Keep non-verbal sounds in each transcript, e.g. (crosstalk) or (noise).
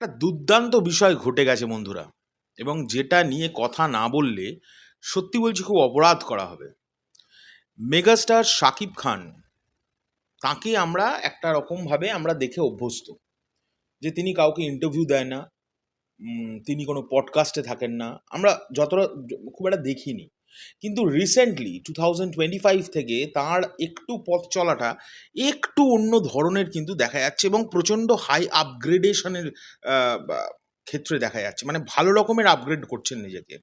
একটা দুর্দান্ত বিষয় ঘটে গেছে বন্ধুরা। এবং যেটা নিয়ে কথা না বললে সত্যি বলছি খুব অপরাধ করা হবে। মেগাস্টার শাকিব খান, তাকে আমরা একটা রকমভাবে আমরা দেখে অভ্যস্ত। যে তিনি কাউকে ইন্টারভিউ দেয় না তিনি কোনো পডকাস্টে থাকেন না। আমরা যতটা, খুব একটা দেখিনি। কিন্তু recently two thousand twenty five থেকে তার একটু পথ চলাটা একটু অন্য ধরনের কিন্তু দেখা যাচ্ছে এবং প্রচণ্ড হাই আপগ্রেডেশনের ক্ষেত্রে দেখা যাচ্ছে। মানে ভালো রকমের আপগ্রেড করছেন নিজেকে।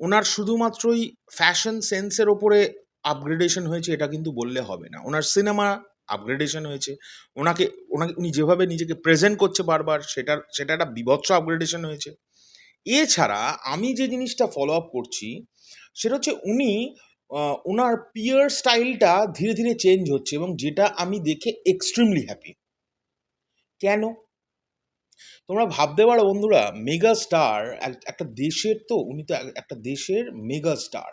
ওনার শুধুমাত্রই ফ্যাশন সেন্সের ওপরে আপগ্রেডেশন হয়েছে এটা কিন্তু বললে হবে না। ওনার সিনেমা আপগ্রেডেশন হয়েছে। ওনাকে ওনাকে, উনি যেভাবে নিজেকে প্রেজেন্ট করছে বারবার, সেটার, সেটা একটা বিভৎস আপগ্রেডেশন হয়েছে। এছাড়া আমি যে জিনিসটা ফলো আপ করছি সেটা হচ্ছে উনি ওনার পিয়ার স্টাইলটা ধীরে ধীরে চেঞ্জ হচ্ছে এবং যেটা আমি দেখে এক্সট্রিমলি হ্যাপি কেন? তোমরা ভাবতে পারো বন্ধুরা মেগা স্টার একটা দেশের তো, উনি তো এক- একটা দেশের মেগা স্টার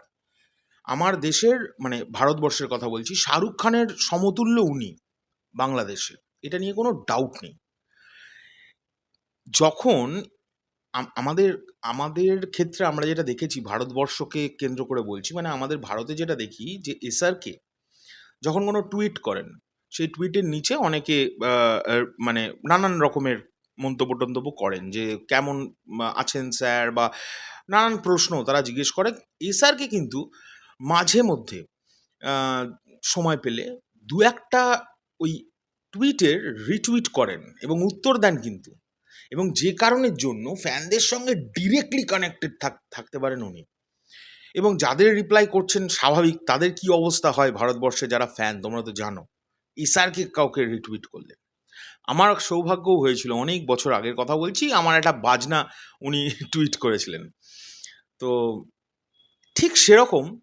আমার দেশের মানে ভারতবর্ষের কথা বলছি, শাহরুখ খানের সমতুল্য উনি বাংলাদেশে। এটা নিয়ে কোনো ডাউট নেই। যখন আমাদের আমাদের ক্ষেত্রে আমরা যেটা দেখেছি, ভারতবর্ষকে কেন্দ্র করে বলছি মানে আমাদের ভারতে যেটা দেখি যে এসআরকে যখন কোনো টুইট করেন, সেই টুইটের নিচে অনেকে মানে নানান রকমের মন্তব্য টন্তব্য করেন যে কেমন আছেন স্যার বা নানান প্রশ্ন তারা জিজ্ঞেস করে এসআরকে কিন্তু মাঝে মধ্যে সময় পেলে দু একটা ওই টুইটের রিটুইট করেন এবং উত্তর দেন কিন্তু। এবং যে কারণের জন্য ফ্যানদের সঙ্গে ডিরেক্টলি কানেক্টেড থাকতে পারেন উনি। এবং যাদের রিপ্লাই করছেন স্বাভাবিক, তাদের কি অবস্থা হয় ভারতবর্ষে যারা ফ্যান তোমরা তো জানো। ইসারকে কাউকে রিটুইট করলে আমার সৌভাগ্যও হয়েছিল, অনেক বছর আগের কথা বলছি, আমার একটা বাজনা উনি (laughs) টুইট করেছিলেন। তো ঠিক সেরকম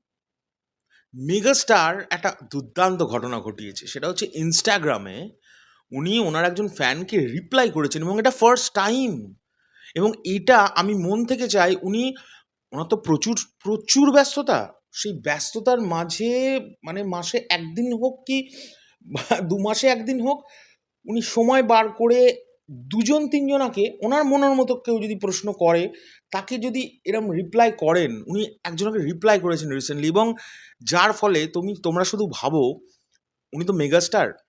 মেগাস্টার একটা দুর্দান্ত ঘটনা ঘটিয়েছে, সেটা হচ্ছে ইনস্টাগ্রামে উনি ওনার একজন ফ্যানকে রিপ্লাই করেছেন এবং এটা ফার্স্ট টাইম এবং এটা আমি মন থেকে চাই উনি, ওনার তো প্রচুর প্রচুর ব্যস্ততা। সেই ব্যস্ততার মাঝে মানে মাসে একদিন হোক কি, দু মাসে একদিন হোক, উনি সময় বার করে দুজন, তিনজনাকে, ওনার মনের মতো কেউ যদি প্রশ্ন করে, তাকে যদি এরম রিপ্লাই করেন, উনি একজনকে রিপ্লাই করেছেন রিসেন্টলি এবং যার ফলে তুমি, তোমরা শুধু ভাবো, উনি তো মেগাস্টার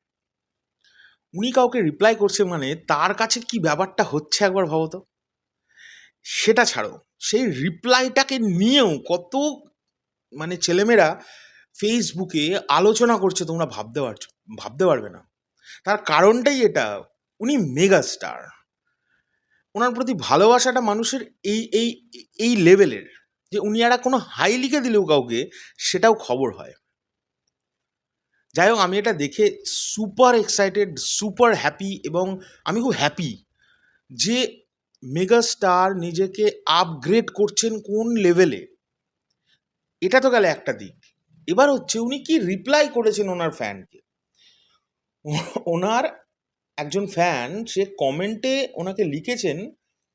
উনি কাউকে রিপ্লাই করছে মানে তার কাছে কি ব্যাপারটা হচ্ছে একবার ভাবো তো। সেটা ছাড়ো, সেই রিপ্লাইটাকে নিয়েও কত মানে ছেলেমেয়েরা ফেসবুকে আলোচনা করছে তোমরা ভাবতে পারছ, ভাবতে পারবে না। তার কারণটাই এটা, উনি মেগা স্টার ওনার প্রতি ভালোবাসাটা মানুষের এই এই এই লেভেলের যে উনি একটা কোনো হাই লিখে দিলেও কাউকে, সেটাও খবর হয়। যাই হোক, আমি এটা দেখে সুপার এক্সাইটেড সুপার হ্যাপি এবং আমি খুব হ্যাপি যে মেগা স্টার নিজেকে আপগ্রেড করছেন কোন লেভেলে এটা তো গেলে একটা দিক। এবার হচ্ছে উনি কি রিপ্লাই করেছেন ওনার ফ্যানকে ওনার একজন ফ্যান সে কমেন্টে ওনাকে লিখেছেন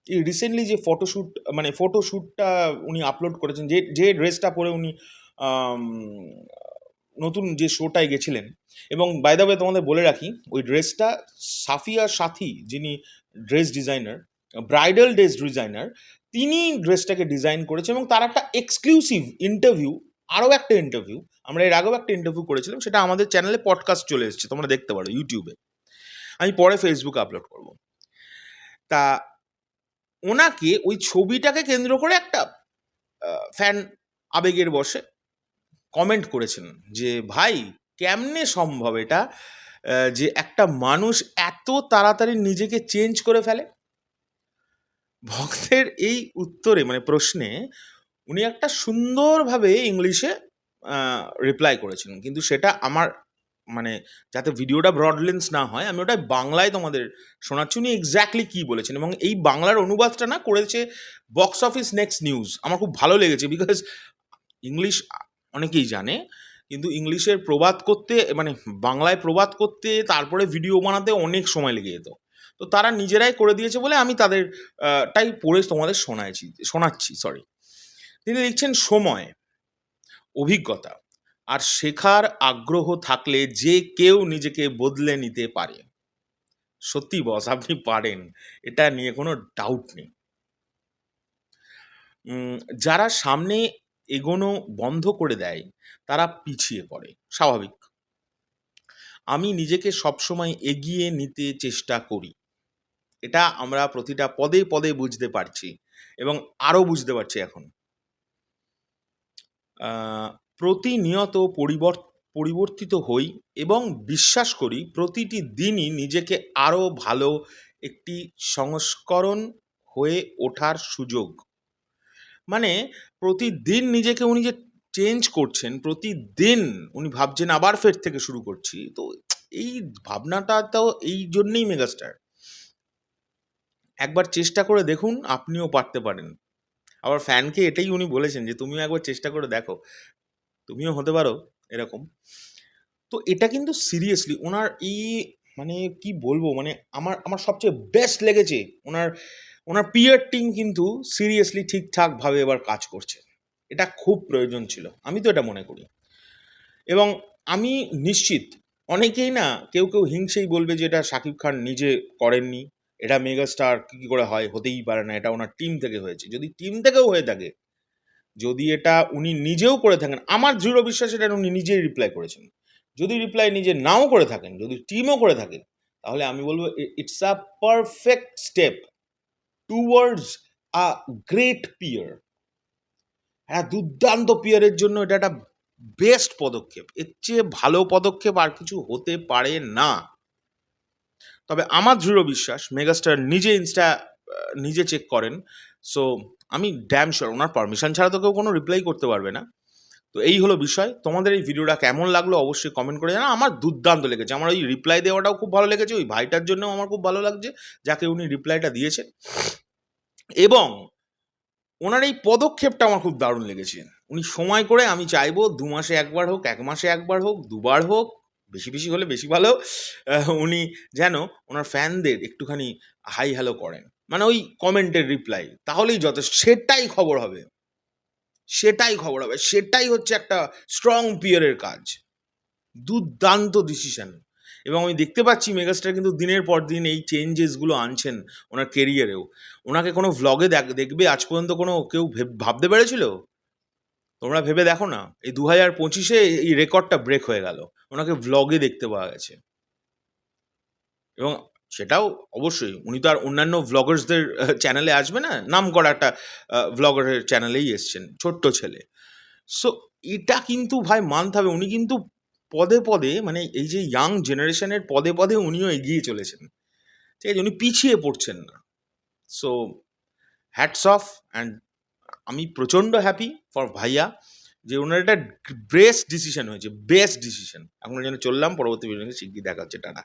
এই রিসেন্টলি যে ফটোশ্যুট মানে ফটোশ্যুটটা উনি আপলোড করেছেন, যে যে ড্রেসটা পরে উনি নতুন যে শোটায় গেছিলেন। এবং বাই দ্য তোমাদের বলে রাখি, ওই ড্রেসটা সাফিয়া সাথী যিনি dress designer bridal dress designer তিনি ড্রেসটাকে ডিজাইন করেছেন এবং তার একটা এক্সক্লুসিভ ইন্টারভিউ আরও একটা ইন্টারভিউ আমরা এর আগেও একটা ইন্টারভিউ করেছিলাম, সেটা আমাদের চ্যানেলে পডকাস্ট চলে এসেছে, তোমরা দেখতে পারো ইউটিউবে আমি পরে ফেসবুকে আপলোড করব। তা ওনাকে ওই ছবিটাকে কেন্দ্র করে একটা ফ্যান আবেগের বসে কমেন্ট করেছেন যে, ভাই, কেমনে সম্ভব এটা যে একটা মানুষ এত তাড়াতাড়ি নিজেকে চেঞ্জ করে ফেলে? ভক্তের এই উত্তরে মানে প্রশ্নে, উনি একটা সুন্দরভাবে ইংলিশে রিপ্লাই করেছেন। কিন্তু সেটা আমার মানে যাতে ভিডিওটা ব্রডলেন্স না হয়, আমি ওটা বাংলায় তোমাদের শোনাচ্ছি। উনি এক্স্যাক্টলি কী বলেছেন? এবং এই বাংলার অনুবাদটা না করেছে বক্স অফিস নেক্সট নিউজ আমার খুব ভালো লেগেছে বিকজ ইংলিশ অনেকেই জানে, কিন্তু ইংলিশের প্রবাদ করতে মানে বাংলায় প্রবাদ করতে, তারপরে ভিডিও বানাতে অনেক সময় লেগে যেত। তো তারা নিজেরাই করে দিয়েছে বলে আমি তাদের টাই পড়ে তোমাদের শোনাইছি, শোনাচ্ছি সরি তিনি লিখছেন, সময়, অভিজ্ঞতা আর শেখার আগ্রহ থাকলে যে কেউ নিজেকে বদলে নিতে পারে। সত্যি বস আপনি পারেন, এটা নিয়ে কোনো ডাউট নেই। যারা সামনে এগোনো বন্ধ করে দেয়, তারা পিছিয়ে পড়ে, স্বাভাবিক। আমি নিজেকে সবসময় এগিয়ে নিতে চেষ্টা করি। এটা আমরা প্রতিটা পদে পদে বুঝতে পারছি এবং আরও বুঝতে পারছি এখন। প্রতিনিয়ত পরিবর্ত পরিবর্তিত হই এবং বিশ্বাস করি প্রতিটি দিনই নিজেকে আরও ভালো একটি সংস্করণ হয়ে ওঠার সুযোগ। মানে প্রতিদিন নিজেকে উনি যে চেঞ্জ করছেন, প্রতিদিন উনি ভাবছেন আবার ফের থেকে শুরু করছি। তো এই ভাবনাটা তো এই জন্যেই মেগাস্টার একবার চেষ্টা করে দেখুন, আপনিও পারতে পারেন। আবার ফ্যানকে এটাই উনি বলেছেন যে, তুমিও একবার চেষ্টা করে দেখো। তুমিও হতে পারো এরকম। তো এটা কিন্তু সিরিয়াসলি ওনার এই মানে কি বলব? মানে আমার আমার সবচেয়ে বেস্ট লেগেছে। ওনার ওনার পিয়ার টিম কিন্তু সিরিয়াসলি ঠিকঠাকভাবে এবার কাজ করছে। এটা খুব প্রয়োজন ছিল, আমি তো এটা মনে করি। এবং আমি নিশ্চিত, অনেকেই না কেউ কেউ হিংসেই বলবে যে এটা শাকিব খান নিজে করেননি, এটা মেগাস্টার কী কী করে হয় হতেই পারে না, এটা ওনার টিম থেকে হয়েছে। যদি টিম থেকেও হয়ে থাকে, যদি এটা উনি নিজেও করে থাকেন, আমার দৃঢ় বিশ্বাস এটা উনি নিজেই রিপ্লাই করেছেন। যদি রিপ্লাই নিজে নাও করে থাকেন, যদি টিমও করে থাকে, তাহলে আমি বলব it's a perfect step towards a great pair হ্যাঁ দুর্দান্ত পিয়ারের জন্য এটা একটা বেস্ট পদক্ষেপ। এর চেয়ে ভালো পদক্ষেপ আর কিছু হতে পারে না। তবে আমার দৃঢ় বিশ্বাস, মেগাস্টার নিজে ইনস্টা নিজে চেক করেন। সো আমি ড্যাম শিওর ওনার পারমিশন ছাড়া তো কেউ কোনো রিপ্লাই করতে পারবে না। তো এই হলো বিষয়। তোমাদের এই ভিডিওটা কেমন লাগল অবশ্যই কমেন্ট করে জানা আমার দুর্দান্ত লেগেছে। আমার ওই রিপ্লাই দেওয়াটাও খুব ভালো লেগেছে। ওই ভাইটার জন্যও আমার খুব ভালো লাগছে, যাকে উনি রিপ্লাইটা দিয়েছেন। এবং ওনার এই পদক্ষেপটা আমার খুব দারুণ লেগেছে। উনি সময় করে আমি চাইব দু মাসে একবার হোক, এক মাসে একবার হোক, দুবার হোক, বেশি বেশি হলে বেশি ভালো উনি যেন ওনার ফ্যানদের একটুখানি হাই হ্যালো করেন। মানে ওই কমেন্টের রিপ্লাই তাহলেই যথেষ্ট। সেটাই খবর হবে। সেটাই খবর হবে। সেটাই হচ্ছে একটা স্ট্রং পিয়ারের কাজ। দুর্দান্ত ডিসিশন এবং আমি দেখতে পাচ্ছি মেগাস্টার কিন্তু দিনের পর দিন এই চেঞ্জেসগুলো আনছেন ওনার কেরিয়ারেও ওনাকে কোনো ভ্লগে দেখবে আজ পর্যন্ত কোনো কেউ ভেব- ভাবতে পেরেছিল? তোমরা ভেবে দেখো না। এই দু হাজার পঁচিশে এই রেকর্ডটা ব্রেক হয়ে গেল। ওনাকে ভ্লগে দেখতে পাওয়া গেছে। এবং সেটাও অবশ্যই। উনি তো আর অন্যান্য ভ্লগার্সদের চ্যানেলে আসবে না? নাম করা একটা ভ্লগারের চ্যানেলেই এসছেন, ছোট্ট ছেলে। সো এটা কিন্তু ভাই মানতে হবে। উনি কিন্তু পদে পদে মানে এই যে ইয়াং জেনারেশনের পদে পদে উনিও এগিয়ে চলেছেন। ঠিক আছে, উনি পিছিয়ে পড়ছেন না। সো হ্যাটস অফ অ্যান্ড আমি প্রচণ্ড হ্যাপি ফর ভাইয়া যে ওনার একটা বেস্ট ডিসিশন হয়েছে বেস্ট ডিসিশন এখন যেন চললাম, পরবর্তী ভিডিওতে শিগগির দেখা হচ্ছে, টাটা।